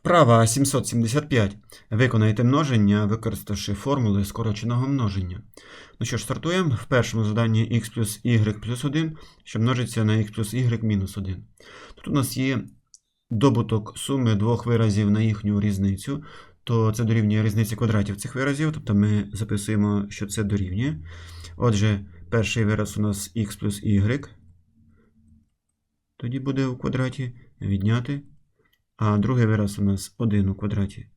Вправа 775. Виконайте множення, використавши формули скороченого множення. Ну що ж, стартуємо. В першому заданні x плюс y плюс 1, що множиться на x плюс y мінус 1. Тут у нас є добуток суми двох виразів на їхню різницю, то це дорівнює різниці квадратів цих виразів, тобто ми записуємо, що це дорівнює. Отже, перший вираз у нас x плюс y. Тоді буде у квадраті відняти. А другий вираз у нас 1 у квадраті.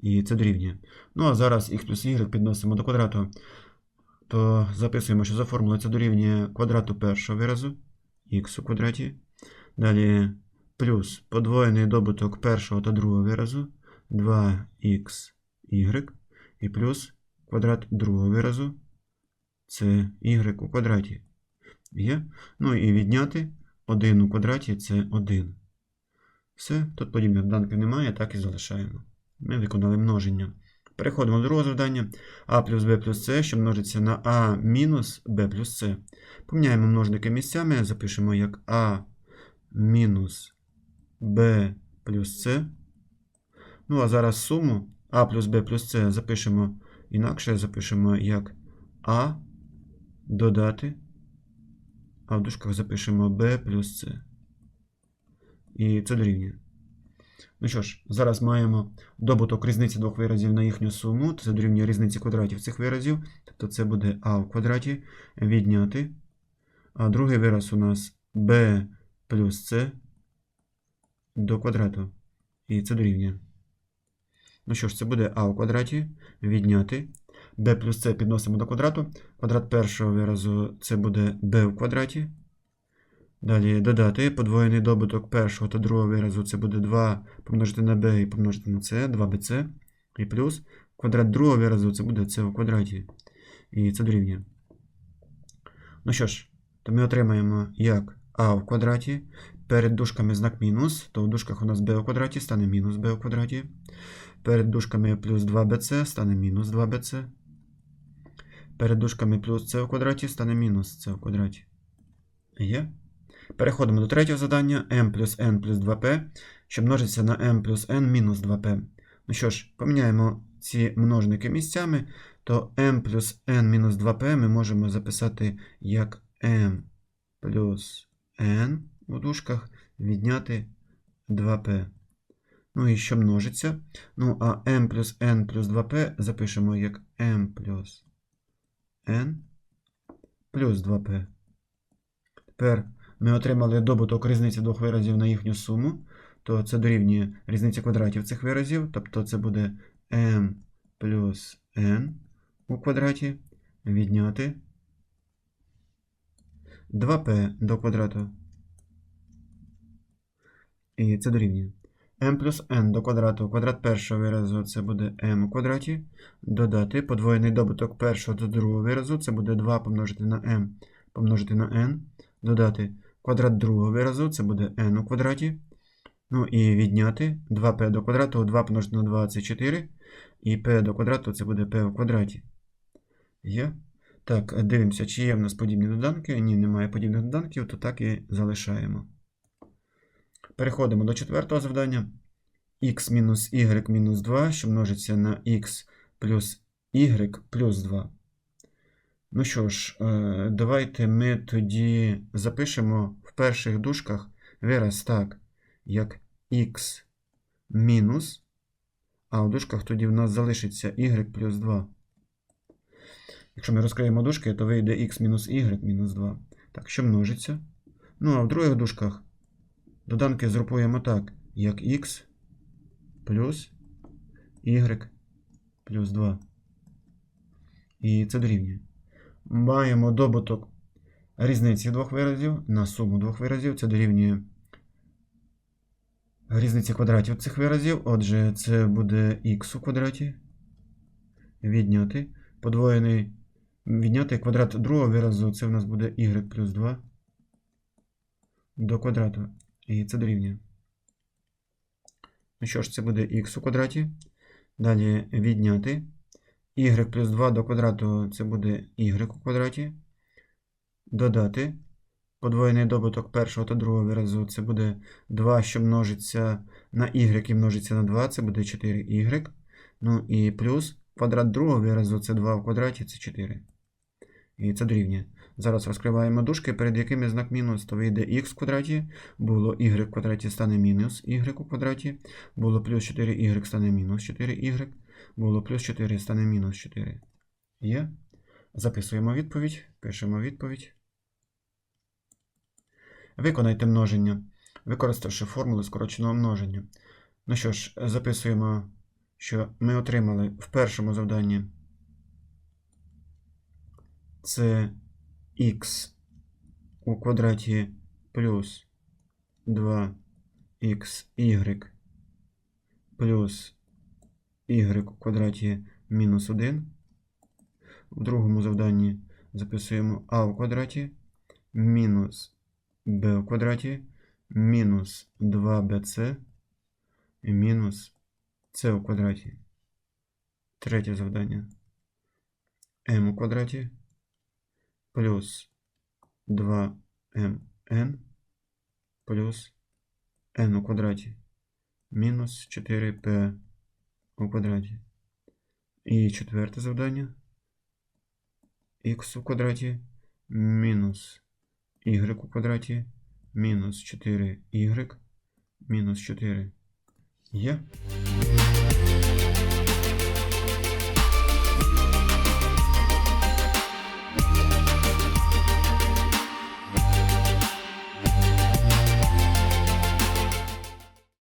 І це дорівнює. Ну а зараз x плюс y підносимо до квадрату. То записуємо, що за формулою це дорівнює квадрату першого виразу x у квадраті. Далі плюс подвоєний добуток першого та другого виразу 2xy. І плюс квадрат другого виразу це y у квадраті. Є? Ну і відняти 1 у квадраті це 1. Все, тут подібних доданків немає, так і залишаємо. Ми виконали множення. Переходимо до другого завдання. А плюс Б плюс С, що множиться на А мінус Б плюс С. Поміняємо множники місцями, запишемо як А мінус Б плюс С. Ну, а зараз суму А плюс Б плюс С запишемо інакше, запишемо як А додати. А в дужках запишемо Б плюс С. І це дорівнює. Ну що ж, зараз маємо добуток різниці двох виразів на їхню суму. Це дорівнює різниці квадратів цих виразів. Тобто це буде А в квадраті відняти. А другий вираз у нас b плюс С до квадрату. І це дорівнює. Ну що ж, це буде А в квадраті відняти. b плюс С підносимо до квадрату. Квадрат першого виразу це буде b в квадраті. Далі додати подвоєний добуток першого та другого виразу це буде 2 помножити на b і помножити на c, 2bc. І плюс квадрат другого виразу це буде c у квадраті. І це дорівнює. Ну що ж, то ми отримаємо як а в квадраті. Перед дужками знак мінус, то в дужках у нас b у квадраті стане мінус b у квадраті. Перед дужками плюс 2bc стане мінус 2bc. Перед дужками плюс c у квадраті стане мінус c у квадраті. Є? Переходимо до третього завдання m плюс n плюс 2p, що множиться на m плюс n мінус 2p. Ну що ж, поміняємо ці множники місцями, то m плюс n мінус 2p ми можемо записати як m плюс n у дужках відняти 2p. Ну і що множиться? Ну, а m плюс n плюс 2p запишемо як m плюс n плюс 2p. Тепер ми отримали добуток різниці двох виразів на їхню суму, то це дорівнює різниці квадратів цих виразів, тобто це буде m плюс n у квадраті відняти 2p до квадрату. І це дорівнює. m плюс n до квадрату, квадрат першого виразу це буде m у квадраті. Додати подвоєний добуток першого до другого виразу, це буде 2 помножити на m помножити на n. Додати квадрат другого виразу, це буде n у квадраті. Ну і відняти 2p до квадрату, 2 помножити на 2 це 4. І p до квадрату це буде p у квадраті. Є? Так, дивимося, чи є в нас подібні доданки. Ні, немає подібних доданків, то так і залишаємо. Переходимо до четвертого завдання. x мінус y мінус 2, що множиться на x плюс y плюс 2. Ну що ж, е, давайте ми тоді запишемо в перших дужках вираз так, як x мінус, а в дужках тоді в нас залишиться y плюс 2. Якщо ми розкриємо дужки, то вийде x мінус y мінус 2. Так, що множиться? Ну, а в других дужках доданки згрупуємо так, як x плюс y плюс 2. І це дорівнює. Маємо добуток різниці двох виразів на суму двох виразів. Це дорівнює різниці квадратів цих виразів. Отже, це буде х у квадраті. Відняти. Подвоєний відняти квадрат другого виразу, це в нас буде y плюс 2 до квадрату. І це дорівнює. Ну що ж, це буде х у квадраті. Далі відняти. Y плюс 2 до квадрату це буде y у квадраті. Додати подвоєний добуток першого та другого виразу це буде 2, що множиться на y і множиться на 2, це буде 4y. Ну і плюс квадрат другого виразу це 2 в квадраті, це 4. І це дорівнює. Зараз розкриваємо дужки, перед якими знак мінус, то вийде х в квадраті, було y в квадраті стане мінус y у квадраті, було плюс 4y стане мінус 4y, було плюс 4 стане мінус 4. Є. Записуємо відповідь, пишемо відповідь. Виконайте множення, використавши формулу скороченого множення. Ну що ж, записуємо, що ми отримали в першому завданні це х у квадраті плюс 2xy плюс y у квадраті мінус 1. В другому завданні записуємо а у квадраті мінус b у квадраті мінус 2bc і мінус c у квадраті. Третє завдання m у квадраті плюс 2mn плюс n у квадраті мінус 4p у квадраті. І четверте завдання х у квадраті мінус y у квадраті мінус 4y мінус 4 є.